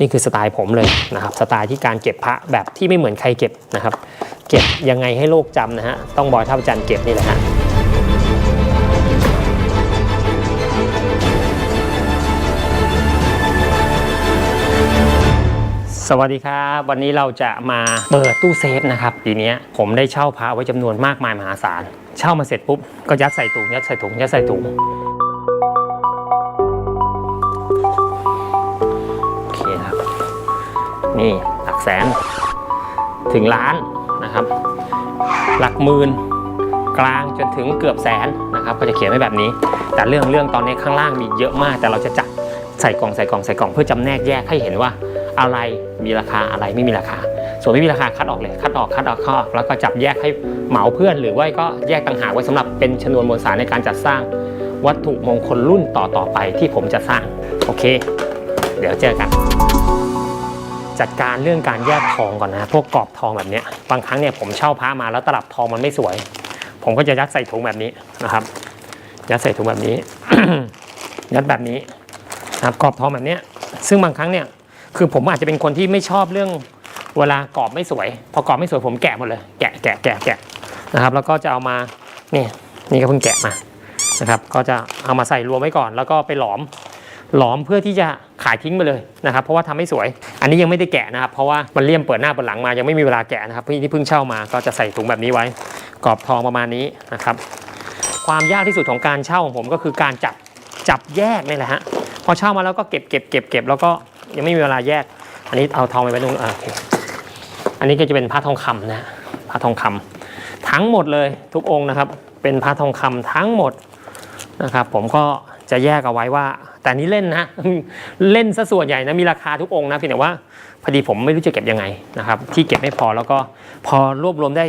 นี่คือสไตล์ผมเลยนะครับ สไตล์ที่การเก็บพระแบบที่ไม่เหมือนใครเก็บนะครับ เก็บยังไงให้โลกจำนะฮะ ต้องบอยท่าจันเก็บนี่แหละฮะสวัสดีครับ วันนี้เราจะมาเปิดตู้เซฟนะครับทีนี้ผมได้เช่าพระไว้จำนวนมากมายมหาศาล เช่ามาเสร็จปุ๊บ ก็ยัดใส่ถุงยัดใส่ถุงยัดใส่ถุง นี่หลักแสน ถึงล้านนะครับ หลักหมื่นกลางจนถึงเกือบแสนนะครับก็จะเขียนไว้แบบนี้ แต่เรื่องเรื่องตอนนี้ข้างล่างมีเยอะมาก แต่เราจะจัดใส่กล่องใส่กล่องใส่กล่องเพื่อจำแนกแยกให้เห็นว่าอะไรมีราคาอะไรไม่มีราคา ส่วนไม่มีราคาคัดออกเลยคัดออกคัดออกคัดออกแล้วก็จับแยกให้เหมาเพื่อน หรือว่าก็แยกต่างหากไว้สำหรับเป็นชนวนมวลสารในการจัดสร้างวัตถุมงคลรุ่นต่อต่อๆไปที่ผมจะสร้าง โอเค เดี๋ยวเจอกัน จัดการเรื่องการแยกทองก่อนนะ พวกกรอบทองแบบนี้บางครั้งเนี่ยผมเช่าพระมาแล้วตลับทองมันไม่สวย ผมก็จะยัดใส่ถุงแบบนี้นะครับ ยัดใส่ถุงแบบนี้ ยัดแบบนี้นะครับกรอบทองแบบนี้ซึ่งบางครั้งเนี่ยคือผมอาจจะเป็นคนที่ไม่ชอบเรื่องเวลากรอบไม่สวย พอกรอบไม่สวยผมแกะหมดเลย แกะแกะแกะแกะนะครับ แล้วก็จะเอามาเนี่ยนี่ก็เพิ่งแกะมานะครับ ก็จะเอามาใส่รวมไว้ก่อน แล้วก็ไปหลอม หลอมเพื่อที่จะขายทิ้งไปเลยนะครับ เพราะว่าทำไม่สวย อันนี้ยังไม่ได้แกะนะครับ เพราะว่ามันเลี่ยมเปิดหน้าเปิดหลังมายังไม่มีเวลาแกะนะครับพี่ที่เพิ่งเช่ามาก็จะใส่ถุงแบบนี้ไว้ กรอบทองประมาณนี้นะครับ ความยากที่สุดของการเช่าของผมก็คือการจับจับแยกนี่แหละฮะพอเช่ามาแล้วก็เก็บเก็บเก็บเก็บแล้วก็ยังไม่มีเวลาแยก อันนี้เอาทองไปไว้ตรงอ่าอันนี้ก็จะเป็นพระทองคำนะพระทองคำทั้งหมดเลยทุกองค์นะครับ เป็นพระทองคำทั้งหมดนะครับ ผมก็จะแยกเอาไว้ว่า แต่นี้เล่นนะเล่นซะส่วนใหญ่นะมีราคาทุกองค์นะเพียงแต่ว่าพอดีผมไม่รู้จะเก็บยังไงนะครับที่เก็บไม่พอแล้วก็พอรวบรวมได้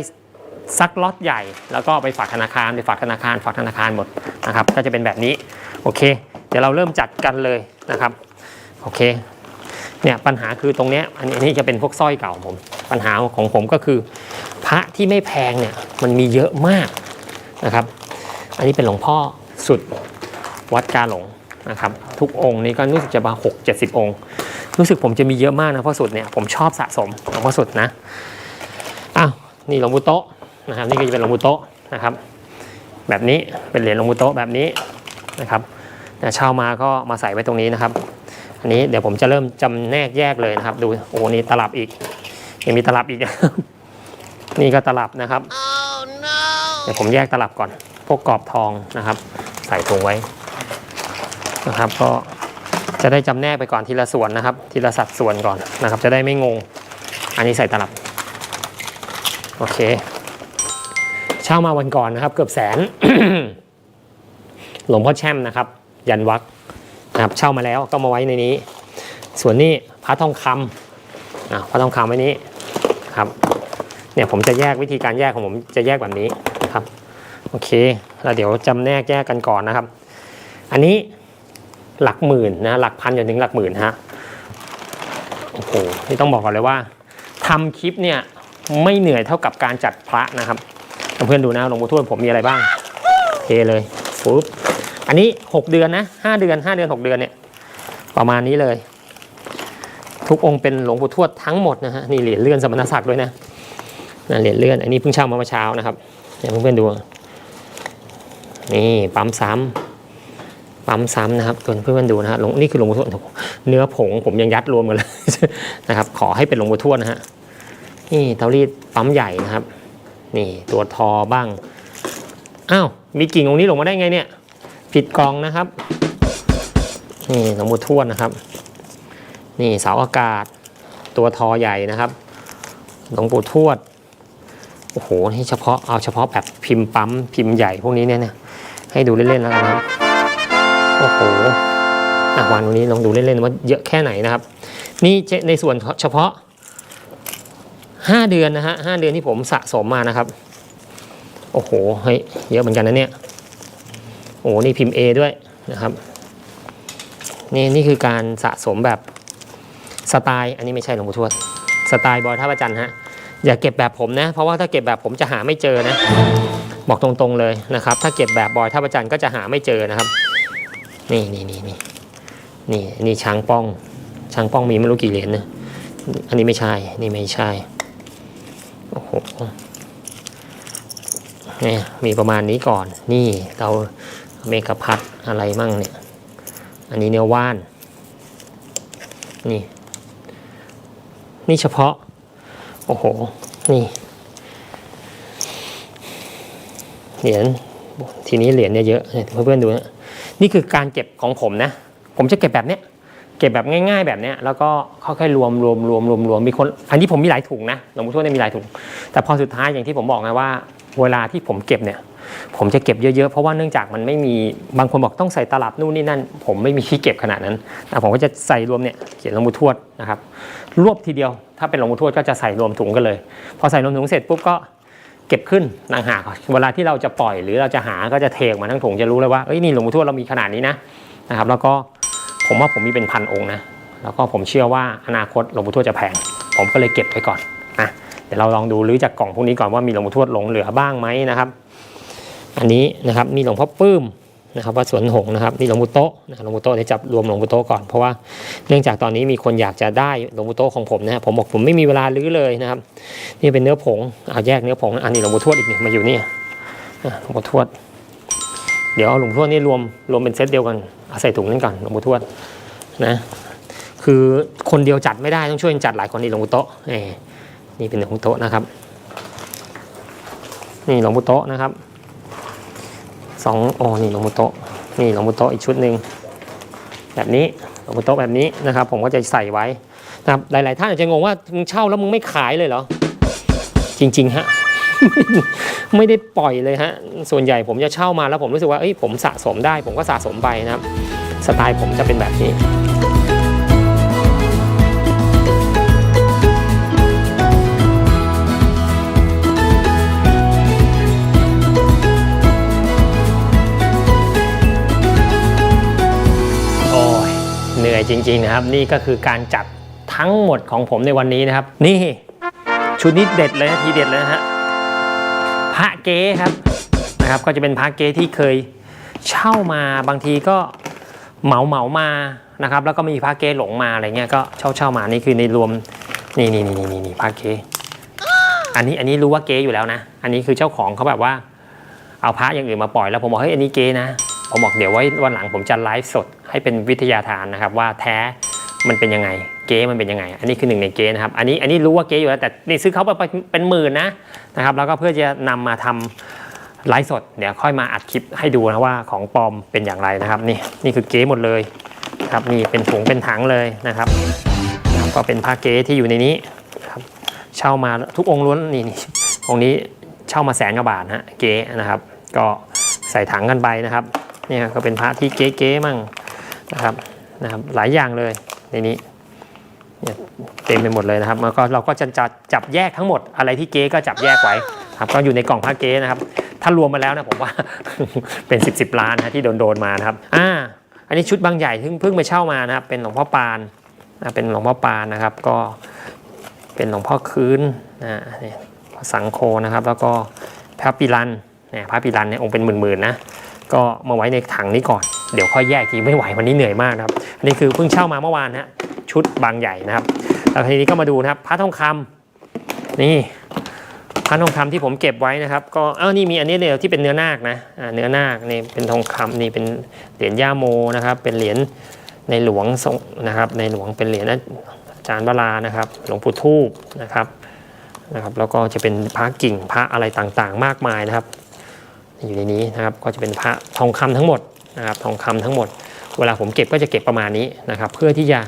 สักล็อตใหญ่ แล้วก็ไปฝากธนาคารไปฝากธนาคาร ฝากธนาคารหมดนะครับก็จะเป็นแบบนี้โอเค เดี๋ยวเราเริ่มจัดกันเลยนะครับโอเคเนี่ยปัญหาคือตรงเนี้ยอันนี้จะเป็นพวกสร้อยเก่าผม ปัญหาของผมก็คือ พระที่ไม่แพงเนี่ยมันมีเยอะมากนะครับ อันนี้เป็นหลวงพ่อสุดวัดกาหลง นะครับทุกองค์นี้ก็รู้สึกจะมาหกเจ็ดสิบองค์ รู้สึกผมจะมีเยอะมากนะเพราะสุดเนี่ยผมชอบสะสมหลวงพ่อสุดนะอ้าวนี่หลวงปู่โตะนะครับนี่ก็จะเป็นหลวงปู่โตะนะครับ แบบนี้เป็นเหรียญหลวงปู่โตะแบบนี้นะครับแต่เช่ามาก็มาใส่ไว้ตรงนี้นะครับ อันนี้เดี๋ยวผมจะเริ่มจำแนกแยกเลยนะครับ ดูโอ้นี่ตลับอีกยังมีตลับอีกนี่ก็ตลับนะครับเดี๋ยวผมแยกตลับก่อน พวกกรอบทองนะครับ ใส่ถุงไว้ นะครับ ก็จะได้จำแนกไปก่อนทีละส่วนนะครับ ทีละสัดส่วนก่อนนะครับ จะได้ไม่งง อันนี้ใส่ตลับ โอเค เช่ามาวันก่อนนะครับ เกือบแสน หลวงพ่อแช่มนะครับ ยันวักนะครับ เช่ามาแล้วก็มาไว้ในนี้ ส่วนนี้พระทองคำอะพระทองคำไว้นี้ครับเนี่ยผมจะแยกวิธีการแยกของผมจะแยกแบบนี้ครับ โอเคแล้วเดี๋ยวจำแนกแยกกันก่อนนะครับ อันนี้ หลักหมื่นนะหลักพันจนถึงหลักหมื่นฮะโอ้โหนี่ต้องบอกก่อนเลยว่าทำคลิปเนี่ยไม่เหนื่อยเท่ากับการจัดพระนะครับเพื่อนๆดูนะหลวงปู่ทวดผมมีอะไรบ้างเทเลยปุ๊บอันนี้ 6 เดือนนะ5เดือน 5 เดือน 6 เดือนเนี่ยประมาณนี้เลย ทุกองค์เป็นหลวงปู่ทวดทั้งหมดนะฮะนี่เหรียญเลื่อนสมณศักดิ์ด้วยนะนะเหรียญเลื่อนอันนี้เพิ่งเช่ามาเมื่อเช้านะครับเดี๋ยวเพื่อนๆดูนี่ปั๊มซ้ำ ปั๊มซ้ำนะครับเพื่อนเพื่อนๆดูนะฮะลงนี่คือหลวงปู่ทวดเนื้อผงผมยังยัดรวมกันเลยนะครับ ขอให้เป็นหลวงปู่ทวดนะฮะนี่เตารีดปั๊มใหญ่นะครับ นี่ตัวทอบ้างอ้าวมีกิ่งตรงนี้ลงมาได้ไงเนี่ย ผิดกองนะครับ นี่หลวงปู่ทวดนะครับ นี่เสาอากาศ ตัวทอใหญ่นะครับหลวงปู่ทวดโอ้โหนี่เฉพาะเอาเฉพาะแบบพิมพ์ปั๊มพิมพ์ใหญ่พวกนี้เนี่ยให้ดูเล่นๆแล้วกันนะครับ โอ้โหอะวางตรงนี้ลองดูเล่นๆว่าเยอะแค่ไหนนะครับ นี่ในส่วนเฉพาะ 5 เดือนนะฮะห้าเดือนที่ผมสะสมมานะครับ โอ้โหเฮ้ยเยอะเหมือนกันนะเนี่ยโอ้โหนี่พิมพ์ A ด้วยนะครับนี่นี่คือการสะสมแบบสไตล์ อันนี้ไม่ใช่หลวงปู่ทวดสไตล์บอยท่าประจันฮะอย่าเก็บแบบผมนะ เพราะว่าถ้าเก็บแบบผมจะหาไม่เจอนะ บอกตรงๆเลยนะครับ ถ้าเก็บแบบบอยท่าประจันก็จะหาไม่เจอนะครับ นี่นี่นี่นี่นี่นี่ช้างป้องช่างป้องมีไม่รู้กี่เหรียญนะอันนี้ไม่ใช่ นี่ไม่ใช่ โอ้โหเนี่ยมีประมาณนี้ก่อน นี่เราเมกะพัดอะไรมั่งเนี่ย อันนี้เนื้อว่าน นี่ นี่เฉพาะ โอ้โห นี่ เหรียญ ทีนี้เหรียญเนี่ยเยอะเพื่อนๆดูนะ นี่คือการเก็บของผมนะ ผมจะเก็บแบบเนี้ยเก็บแบบง่าย ๆ แบบเนี้ยแล้วก็ค่อยๆรวมรวมรวมรวมรวมมีคน อันนี้ผมมีหลายถุงนะหลวงปู่ทวดเนี่ยมีหลายถุง แต่พอสุดท้ายอย่างที่ผมบอกไงว่า เวลาที่ผมเก็บเนี่ย ผมจะเก็บเยอะๆ เพราะว่าเนื่องจากมันไม่มีบางคนบอกต้องใส่ตลับนู่นนี่นั่น ผมไม่มีที่เก็บขนาดนั้นแต่ผมก็จะใส่รวมเนี่ยเขียนหลวงปู่ทวดนะครับรวบทีเดียวถ้าเป็นหลวงปู่ทวดก็จะใส่รวมถุงกันเลย พอใส่รวมถุงเสร็จปุ๊บก็ เก็บขึ้นต่างหากเวลาที่เราจะปล่อยหรือเราจะหาก็จะเทออกมาทั้งถุงจะรู้เลยว่าเอ้ยนี่หลวงปู่ทวดเรามีขนาดนี้นะนะครับ แล้วก็ผมว่าผมมีเป็นพันองค์นะแล้วก็ผมเชื่อว่าอนาคตหลวงปู่ทวดจะแพง ผมก็เลยเก็บไว้ก่อนนะเดี๋ยวเราลองดูหรือจากกล่องพวกนี้ก่อนว่ามีหลวงปู่ทวดหลงเหลือบ้างไหมนะครับ อันนี้นะครับมีหลวงพ่อปื้ม นะครับวัดสวนหงนะครับนี่หลวงปู่โตนะหลวงปู่โตะเดี๋ยวจับรวมหลวงปู่โตก่อนเพราะว่าเนื่องจากตอนนี้มีคนอยากจะได้หลวงปู่โตของผมนะฮะผมบอกผมไม่มีเวลาลื้อเลยนะครับนี่เป็นเนื้อผงเอาแยกเนื้อผงอันนี้หลวงปู่ทวดอีกนี่มาอยู่นี่หลวงปู่ทวด เดี๋ยวหลวงปู่ทวดนี่รวมรวมเป็นเซตเดียวกันเอาใส่ถุงนั้นก่อนหลวงปู่ทวดนะคือคนเดียวจัดไม่ได้ต้องช่วยจัดหลายคนนี่หลวงปู่โตนี่เป็นหลวงปู่โตนะครับ นี่หลวงปู่โตนะครับ สองโอ้นี่หลวงมุโตะนี่หลวงมุโตะอีกชุดหนึ่งแบบนี้หลวงมุโตะแบบนี้นะครับ ผมก็จะใส่ไว้นะครับหลาย ๆ ท่านอาจจะงงว่ามึงเช่าแล้วมึงไม่ขายเลยเหรอ จริง ๆ ฮะ ไม่ได้ปล่อยเลยฮะ ส่วนใหญ่ผมจะเช่ามาแล้วผมรู้สึกว่าเอ้ยผมสะสมได้ ผมก็สะสมไปนะครับ สไตล์ผมจะเป็นแบบนี้ จริง ๆ นะครับ นี่ก็คือการจัดทั้งหมดของผมในวันนี้นะครับ นี่ชุดนี้เด็ดเลยนะทีเด็ดเลยนะฮะพระเก๊ครับนะครับ ก็จะเป็นพระเก๊ที่เคยเช่ามาบางทีก็เหมาเหมามานะครับ แล้วก็มีพระเก๊หลงมาอะไรเงี้ยก็เช่าเช่ามานี่คือในรวมนี่นี่นี่นี่นี่พระเก๊อันนี้อันนี้รู้ว่าเก๊อยู่แล้วนะ อันนี้คือเจ้าของเขาแบบว่า เอาพระอย่างอื่นมาปล่อยแล้วผมบอกเฮ้ยอันนี้เก๊นะ ผมบอกเดี๋ยวไว้วันหลังผมจะไลฟ์สดให้เป็นวิทยาทานนะครับว่าแท้มันเป็นยังไงเก๊มันเป็นยังไง อันนี้คือหนึ่งในเก๊นะครับอันนี้อันนี้รู้ว่าเก๊อยู่แล้วแต่นี่ซื้อเขาไปเป็นหมื่นนะนะครับแล้วก็เพื่อจะนำมาทำไลฟ์สดเดี๋ยวค่อยมาอัดคลิปให้ดูนะว่าของปลอมเป็นอย่างไรนะครับนี่นี่คือเก๊หมดเลยครับนี่เป็นถุงเป็นถังเลยนะครับก็เป็นผ้าเก๊ที่อยู่ในนี้ครับเช่ามาทุกองค์ล้วนนี่นี่องค์นี้เช่ามาแสนกว่าบาทฮะเก๊นะครับ ก็ใส่ถังกันไปนะครับ เนี่ยก็เป็นพระที่เก๋ๆมั่งนะครับนะครับหลายอย่างเลยในนี้เต็มไปหมดเลยนะครับแล้วก็เราก็จะจับจับแยกทั้งหมดอะไรที่เก๋ก็จับแยกไว้ครับก็อยู่ในกล่องพระเก๋นะครับถ้ารวมมาแล้วนะผมว่าเป็น10บสล้านนะที่โดนโดนมานะครับอ่าอันนี้ชุดบางใหญ่เพิ่งเพิ่งไปเช่ามานะครับเป็นหลวงพ่อปานนะเป็นหลวงพ่อปานนะครับ ก็เป็นหลวงพ่อคืนนะนี่พระสังโฆนะครับ แล้วก็พระปิรันเนี่ยพระปิรันเนี่ยองค์เป็นหมื่นๆนะ ก็มาไว้ในถังนี้ก่อน เดี๋ยวค่อยแยกทีไม่ไหววันนี้เหนื่อยมากนะครับ อันนี้คือเพิ่งเช่ามาเมื่อวานนะฮะชุดบางใหญ่นะครับแล้วทีนี้ก็มาดูนะครับพระทองคำนี่พระทองคำที่ผมเก็บไว้นะครับ ก็เอ้านี่มีอันนี้เดียวที่เป็นเนื้อนาคนะเนื้อนาคนี่เป็นทองคำนี่เป็นเหรียญย่าโมนะครับ เป็นเหรียญในหลวงทรงนะครับ ในหลวงเป็นเหรียญอาจารย์วรานะครับ หลวงปู่ทูบนะครับนะครับ แล้วก็จะเป็นพระกิ่งพระอะไรต่างๆ มากมายนะครับ อยู่ในนี้นะครับก็จะเป็นพระทองคำทั้งหมดนะครับทองคำทั้งหมด เวลาผมเก็บก็จะเก็บประมาณนี้นะครับเพื่อที่จะ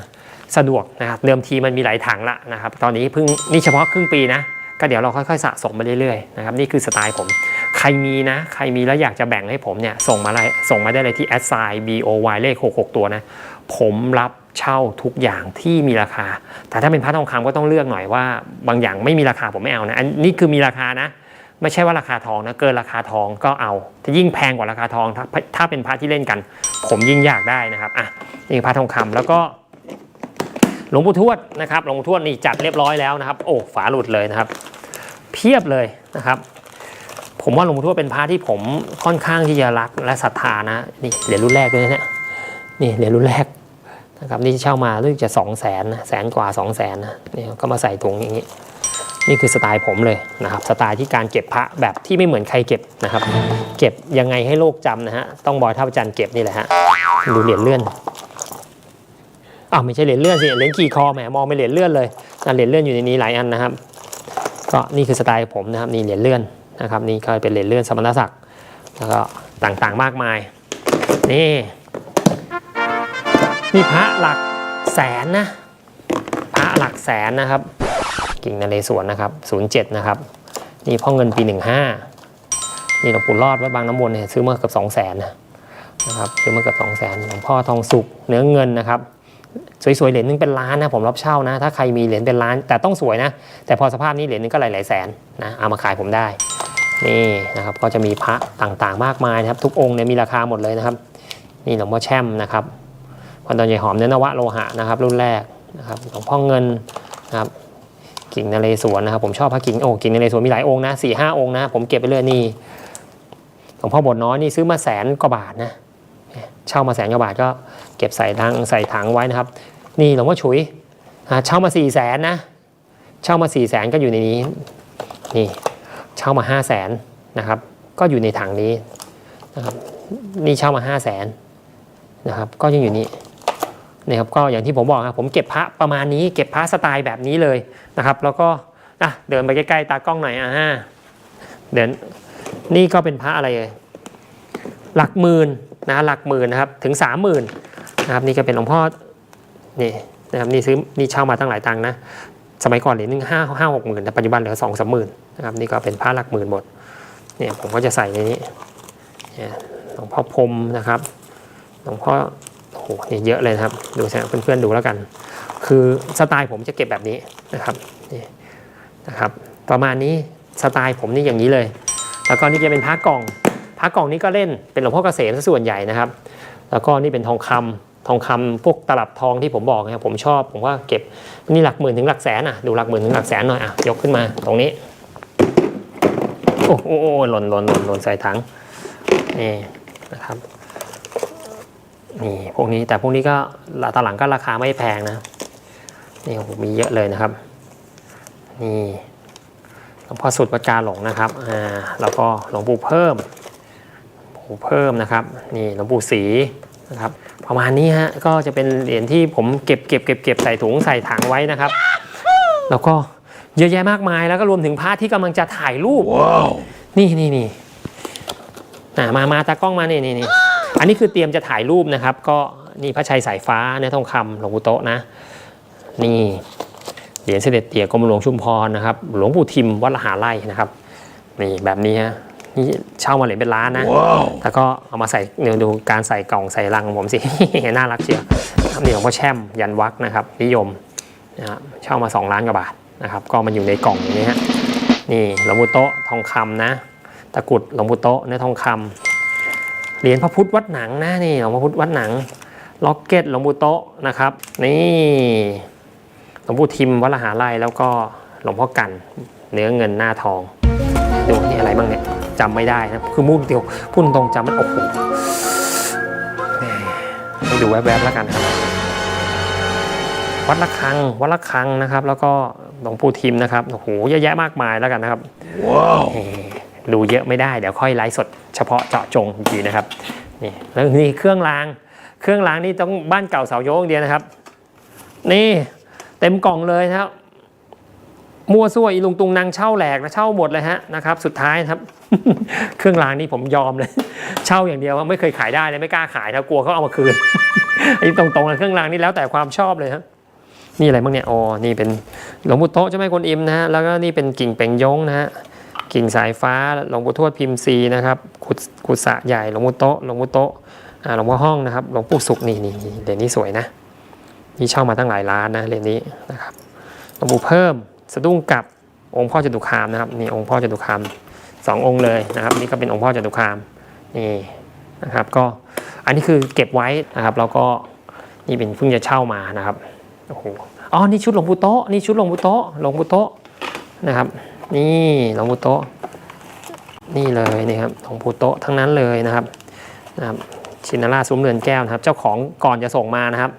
สะดวกนะครับเดิมทีมันมีหลายถังละนะครับตอนนี้เพิ่งนี่เฉพาะครึ่งปีนะก็เดี๋ยวเราค่อยๆสะสมไปเรื่อยๆนะครับนี่คือสไตล์ผม ใครมีนะ ใครมีแล้วอยากจะแบ่งให้ผมเนี่ยส่งมาเลยส่งมาได้เลยที่ s i b o y เลข 66 ตัวนะผมรับเช่าทุกอย่างที่มีราคา แต่ถ้าเป็นพระทองคำก็ต้องเลือกหน่อยว่า บางอย่างไม่มีราคาผมไม่เอานะอันนี้คือมีราคานะ ไม่ใช่ว่าราคาทองนะเกินราคาทองก็เอาถ้ายิ่งแพงกว่าราคาทองถ้าถ้าเป็นพระที่เล่นกัน ผมยิ่งอยากได้นะครับอะนี่พระทองคำแล้วก็หลวงปู่ทวดนะครับหลวงปู่ทวดนี่จัดเรียบร้อยแล้วนะครับ โอ้ฝาหลุดเลยนะครับ เพียบเลยนะครับ ผมว่าหลวงปู่ทวดเป็นพระที่ผมค่อนข้างที่จะรักและศรัทธานะนี่เหรียญรุ่นแรกด้วยนะเนี่ยนี่เหรียญรุ่นแรกนะครับนี่เช่ามารู้สึกจะสองแสนนะแสนกว่าสองแสนนะนี่ก็มาใส่ถุงอย่างนี้ นี่คือสไตล์ผมเลยนะครับสไตล์ที่การเก็บพระแบบที่ไม่เหมือนใครเก็บนะครับ เก็บยังไงให้โลกจำนะฮะต้องบอยท่าจันเก็บนี่แหละฮะดูเหรียญเลื่อนอ้าวไม่ใช่เหรียญเลื่อนสิเหรียญขี่คอแหมมองไม่เหรียญเลื่อนเลยเหรียญเลื่อนอยู่ในนี้หลายอันนะครับ ก็นี่คือสไตล์ผมนะครับนี่เหรียญเลื่อนนะครับนี่ก็เป็นเหรียญเลื่อนสมณศักดิ์แล้วก็ต่างๆมากมายนี่นี่พระหลักแสนนะพระหลักแสนนะครับ กิ่งนเรศวรนะครับ07นะครับนี่พ่อเงินปี 15 นี่หลวงปู่รอดวัดบางน้ำวนเนี่ยซื้อมาเกือบ2 0 0 0 0นนะครับซื้อมาเกือบ2 0 0 0 0นหลวงพ่อทองสุกเนื้อเงินนะครับสวยๆเหรียญนึงเป็นล้านนะผมรับเช่านะ ถ้าใครมีเหรียญเป็นล้านแต่ต้องสวยนะ แต่พอสภาพนี้เหรียญนึงก็หลายๆแสนนะเอามาขายผมได้นี่นะครับก็จะมีพระต่างๆมากมายนะครับ ทุกองค์เนี่ยมีราคาหมดเลยนะครับ นี่หลวงพ่อแช่มนะครับวันตอนใหญ่หอมเนื้อนวะโลหะนะครับ รุ่นแรกนะครับหลวงพ่อเงินนะครับ กิ่งนเรศวรนะครับผมชอบพระกิ่งโอ้กิ่งนเรศวรมีหลายองค์นะสี่ห้าองค์นะผมเก็บไปเรื่อยนี่หลวงพ่อบทน้อยนี่ซื้อมาแสนกว่าบาทนะเช่ามาแสนกว่าบาทก็เก็บใส่ถังใส่ถังไว้นะครับ นี่หลวงพ่อฉุยเช่ามาสี่แสนนะเช่ามาสี่แสนก็อยู่ในนี้นี่เช่ามาห้าแสนนะครับ ก็อยู่ในถังนี้นะครับนี่เช่ามาห้าแสนนะครับ ก็ยังอยู่นี่ นะครับก็อย่างที่ผมบอกครับผมเก็บพระประมาณนี้เก็บพระสไตล์แบบนี้เลยนะครับ แล้วก็อะเดินไปใกล้ๆตากล้องหน่อยอะฮะเดินนี่ก็เป็นพระอะไรเลยหลักหมื่นนะหลักหมื่นนะครับถึงสามหมื่นนะครับนี่ก็เป็นหลวงพ่อนี่นะครับนี่ซื้อนี่เช่ามาตั้งหลายตังนะสมัยก่อนเหรียญหนึ่งห้าห้าหกหมื่นแต่ปัจจุบันเหลือสองสามหมื่นนะครับนี่ก็เป็นพระหลักหมื่นหมดเนี่ยผมก็จะใส่ในนี้หลวงพ่อพรมนะครับหลวงพ่อ โอ้โหนี่เยอะเลยนะครับ ดูสิเพื่อนๆดูแล้วกัน คือสไตล์ผมจะเก็บแบบนี้นะครับนี่นะครับประมาณนี้สไตล์ผมนี่อย่างนี้เลย แล้วก็นี่จะเป็นพระกล่องพระกล่องนี้ก็เล่นเป็นหลวงพ่อเกษมซะส่วนใหญ่นะครับ แล้วก็นี่เป็นทองคำทองคำพวกตลับทองที่ผมบอกนะครับผมชอบผมว่าเก็บนี่หลักหมื่นถึงหลักแสนอะดูหลักหมื่นถึงหลักแสนหน่อยอะยกขึ้นมาตรงนี้โอ้โหหล่นหล่นหล่นหล่นใส่ถังนี่นะครับ นี่พวกนี้แต่พวกนี้ก็ตอนหลังก็ราคาไม่แพงนะนี่ผมมีเยอะเลยนะครับนี่หลวงพ่อสุดวัดกาหลงนะครับอ่าแล้วก็หลวงปู่เพิ่มหลวงปู่เพิ่มนะครับนี่หลวงปู่ศรีนะครับประมาณนี้ฮะก็จะเป็นเหรียญที่ผมเก็บเก็บเก็บเก็บใส่ถุงใส่ถังไว้นะครับ แล้วก็เยอะแยะมากมายแล้วก็รวมถึงพระที่กำลังจะถ่ายรูปนี่นี่นี่อ่ามามาตากล้องมานี่นี่นี่ อันนี้คือเตรียมจะถ่ายรูปนะครับ ก็นี่พระชัยสายฟ้าเนื้อทองคำหลวงปู่โตะนะ นี่เหรียญเสด็จเตี่ยกรมหลวงชุมพรนะครับ หลวงปู่ทิมวัดละหาไร่นะครับนี่แบบนี้ฮะนี่เช่ามาเหรียญเป็นล้านนะแล้วก็เอามาใส่เนี่ยดูการใส่กล่องใส่ลังของผมสิ น่ารักเชียวครับนี่หลวงพ่อแช่มยันวักนะครับ นิยมนะฮะเช่ามา 2 ล้านกว่าบาทนะครับ ก็มันอยู่ในกล่องอย่างนี้ฮะนี่หลวงปู่โตะทองคำนะ ตะกรุดหลวงปู่โตะเนื้อทองคำ เหรียญพระพุทธวัดหนังนะนี่หลวงพระพุทธวัดหนังล็อกเก็ตหลวงปู่โตะนะครับ นี่หลวงปู่ทิมวัดละหาไร่แล้วก็หลวงพ่อกันเนื้อเงินหน้าทองดูนี่อะไรบ้างเนี่ยจำไม่ได้นะคือมุ่งเดียวพูดตรงๆจำมันโอ้โหแหมให้ดูแวบๆแล้วกันครับวัดละคังวัดละคังนะครับ แล้วก็หลวงปู่ทิมนะครับโอ้โหเยอะแยะมากมายแล้วกันนะครับเอ่อดูเยอะไม่ได้เดี๋ยวค่อยไลฟ์สด เฉพาะเจาะจงอีกทีนะครับนี่แล้วนี่เครื่องราง เครื่องรางนี่ต้องบ้านเก่าเสาโยงเดียวนะครับ นี่เต็มกล่องเลยนะครับมั่วซั่วอีลุงตุงนางเช่าแหลกนะเช่าหมดเลยฮะนะครับ สุดท้ายนะครับ เครื่องรางนี่ผมยอมเลย เช่าอย่างเดียวว่าไม่เคยขายได้เลยไม่กล้าขายนะกลัวเขาเอามาคืนไอ้ตรงๆเลยเครื่องรางนี่แล้วแต่ความชอบเลยครับนี่อะไรบ้างเนี่ยอ๋อนี่เป็นหลวงปู่โตะเจ้าแม่กวนอิมนะฮะแล้วก็นี่เป็นกิ่งเป่งยงนะฮะ กิ่งสายฟ้าหลวงปู่ทวดพิมพ์ซีนะครับขุดขุดสะใหญ่หลวงปู่โตหลวงปู่โตหลวงพ่อห้องนะครับหลวงปู่สุขนี่นี่เหรียญนี้สวยนะนี่เช่ามาตั้งหลายล้านนะเหรียญนี้นะครับหลวงปู่เพิ่มสะดุ้งกับองค์พ่อจตุคามนะครับนี่องค์พ่อจตุคามสององค์เลยนะครับนี่ก็เป็นองค์พ่อจตุคามนี่นะครับก็อันนี้คือเก็บไว้นะครับแล้วก็นี่เป็นเพิ่งจะเช่ามานะครับโอ้โหอ๋อนี่ชุดหลวงปู่โตนี่ชุดหลวงปู่โตหลวงปู่โตนะครับ นี่หลวงปู่โตนี่เลยนี่ครับหลวงปู่โตทั้งนั้นเลยนะครับนะครับชินราซุ้มเรือนแก้วนะครับ เจ้าของก่อนจะส่งมานะครับ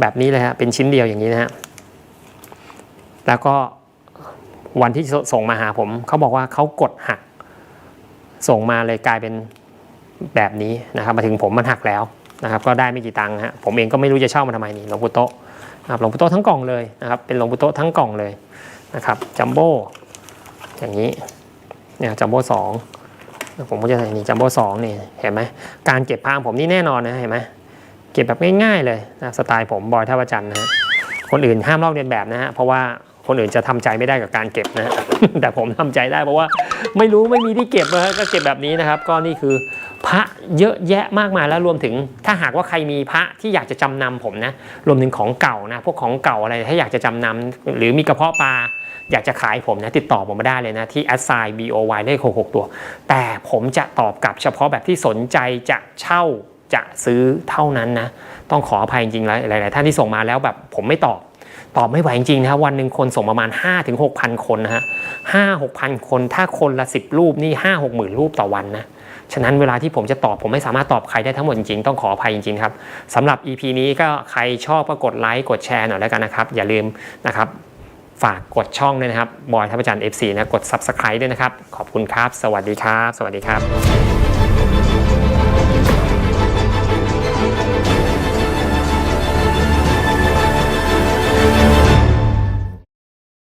แบบนี้เลยฮะเป็นชิ้นเดียวอย่างนี้นะฮะแล้วก็วันที่ส่งมาหาผมเขาบอกว่าเขากดหัก ส่งมาเลยกลายเป็นแบบนี้นะครับ มาถึงผมมันหักแล้วนะครับ ก็ได้ไม่กี่ตังค์ฮะผมเองก็ไม่รู้จะเช่ามาทำไมนี่หลวงปู่โตะครับหลวงปู่โตะทั้งกล่องเลยนะครับเป็นหลวงปู่โตะทั้งกล่องเลยนะครับจัมโบ้ อย่างนี้เนี่ยจัมโบ้สองผมก็จะใส่นี่จัมโบ้สองนี่เห็นไหมการเก็บพางผมนี่แน่นอนนะเห็นไหมเก็บแบบง่ายๆเลยนะสไตล์ผมบอยท่าประจันทร์นะฮะคนอื่นห้ามลอกเลียนแบบนะฮะเพราะว่าคนอื่นจะทำใจไม่ได้กับการเก็บนะ แต่ผมทำใจได้เพราะว่าไม่รู้ไม่มีที่เก็บนะก็เก็บแบบนี้นะครับ ก็นี่คือพระเยอะแยะมากมายแล้วรวมถึง ถ้าหากว่าใครมีพระที่อยากจะจำนำผมนะ รวมถึงของเก่านะ พวกของเก่าอะไรถ้าอยากจะจำนำหรือมีกระเพาะปลา อยากจะขายผมนะติดต่อผมมาได้เลยนะที่ a s s i b o y เลข66 ตัว แต่ผมจะตอบกลับเฉพาะแบบที่สนใจจะเช่าจะซื้อเท่านั้นนะ ต้องขออภัยจริงๆแล้วหลายๆท่านที่ส่งมาแล้วแบบผมไม่ตอบตอบไม่ไหวจริงๆนะครับวันหนึ่งคนส่งประมาณ 5 6 0 0 0 คนนะฮะห้าหกพันคนถ้าคนละ 10 รูปนี่5 6หมื่นรูปต่อวันนะฉะนั้นเวลาที่ผมจะตอบผมไม่สามารถตอบใครได้ทั้งหมดจริงๆ ต้องขออภัยจริงๆครับสำหรับ EP นี้ก็ใครชอบก็กดไลค์กดแชร์หน่อยแล้วกันนะครับ อย่าลืมนะครับ ฝากกดช่องด้วยนะครับบอยทัพจันทร์ FC นะกด Subscribe ด้วยนะครับ ขอบคุณครับ สวัสดีครับ สวัสดีครับ